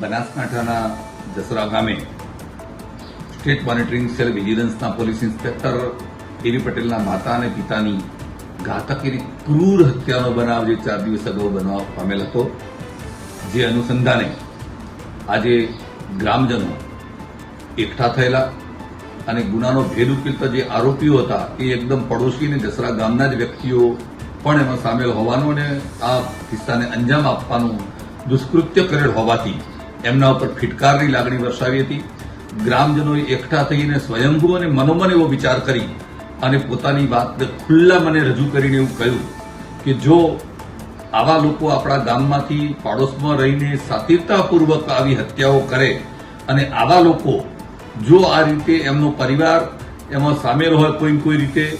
બનાસકાંઠાના જસરા ગામે state monitoring cell વિજિલન્સના પોલીસ ઇન્સ્પેક્ટર એવી પટેલના માતા અને પિતાની ઘાતક એવી ક્રૂર હત્યાનો બનાવ જે ચાર દિવસ અગાઉ બનવા પામેલ હતો, જે અનુસંધાને આજે ગ્રામજનો એકઠા થયેલા અને ગુનાનો ભેદ ઉકેલતા જે આરોપીઓ હતા એ એકદમ પડોશી અને જસરા ગામના જ વ્યક્તિઓ પણ એમાં સામેલ હોવાનું અને આ કિસ્સાને અંજામ આપવાનું દુષ્કૃત્ય કરેલ હોવાથી એમના ઉપર ફિટકારની લાગણી વરસાવી હતી. ગ્રામજનોએ એકઠા થઈને સ્વયંભૂ અને મનોમન એવો વિચાર કરી અને પોતાની વાત ખુલ્લા મને રજૂ કરીને એવું કહ્યું કે જો આવા લોકો આપણા ગામમાંથી પાડોશમાં રહીને સાતિરતાપૂર્વક આવી હત્યાઓ કરે અને આવા લોકો જો આ રીતે એમનો પરિવાર એમાં સામેલ હોય કોઈ કોઈ રીતે,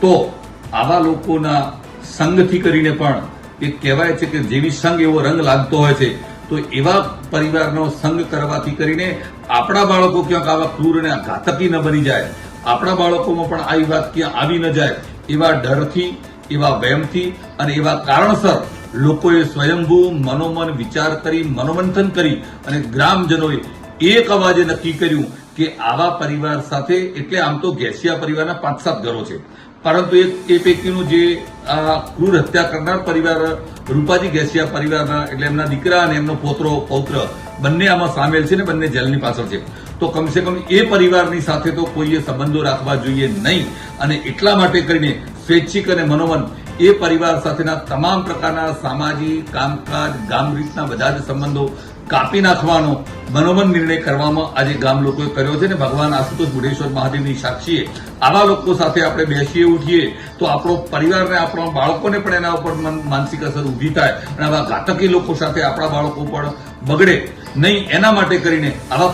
તો આવા લોકોના સંઘથી કરીને પણ એ કહેવાય છે કે જેવી સંઘ એવો રંગ લાગતો હોય છે તો એવા પરિવારનો સંગ કરવાથી કરીને આપણા બાળકો ક્યાંક આવા ક્રૂર અને ઘાતકી ન બની જાય. આપણા બાળકોમાં પણ આવી વાત ક્યાં આવી ન જાય. એવા ડરથી, એવા વહેમથી અને એવા કારણસર લોકોએ સ્વયંભૂ મનોમન વિચાર કરી, મનોમંથન કરી અને ગ્રામજનોએ એક અવાજે નક્કી કર્યું કે આવા પરિવાર સાથે, એટલે આમ તો ગેસિયા પરિવારના પાંચ સાત ઘરો છે. પરંતુ એ પૈકીનું જે આ ક્રૂર હત્યા કરનાર પરિવાર, રૂપાજી ગેસિયા પરિવારના એટલે એમના દીકરા અને એમનો પોતરો, પૌત્ર બંને આમાં સામેલ છે ને બંને જેલની પાછળ છે. તો કમસે કમ એ પરિવારની સાથે તો કોઈએ સંબંધો રાખવા જોઈએ નહીં. અને એટલા માટે કરીને સ્વૈચ્છિક અને મનોમન એ પરિવાર સાથેના તમામ પ્રકારના સામાજિક, કામકાજ, ગામ રીતના બધા જ સંબંધો કાપી નાખવાનો મનોમન નિર્ણય કરવામાં આજે ગામ લોકોએ કર્યો છે ને ભગવાન આશુતોષ બુઢેશ્વર મહાદેવની સાક્ષીએ આવા લોકો સાથે આપણે બેસીએ, ઉઠીએ, તો આપણો પરિવારને આપણા બાળકોને પણ એના ઉપર માનસિક અસર ઊભી થાય અને આવા ઘાતકી લોકો સાથે આપણા બાળકો પણ બગડે. નહીં, એના માટે કરીને આવા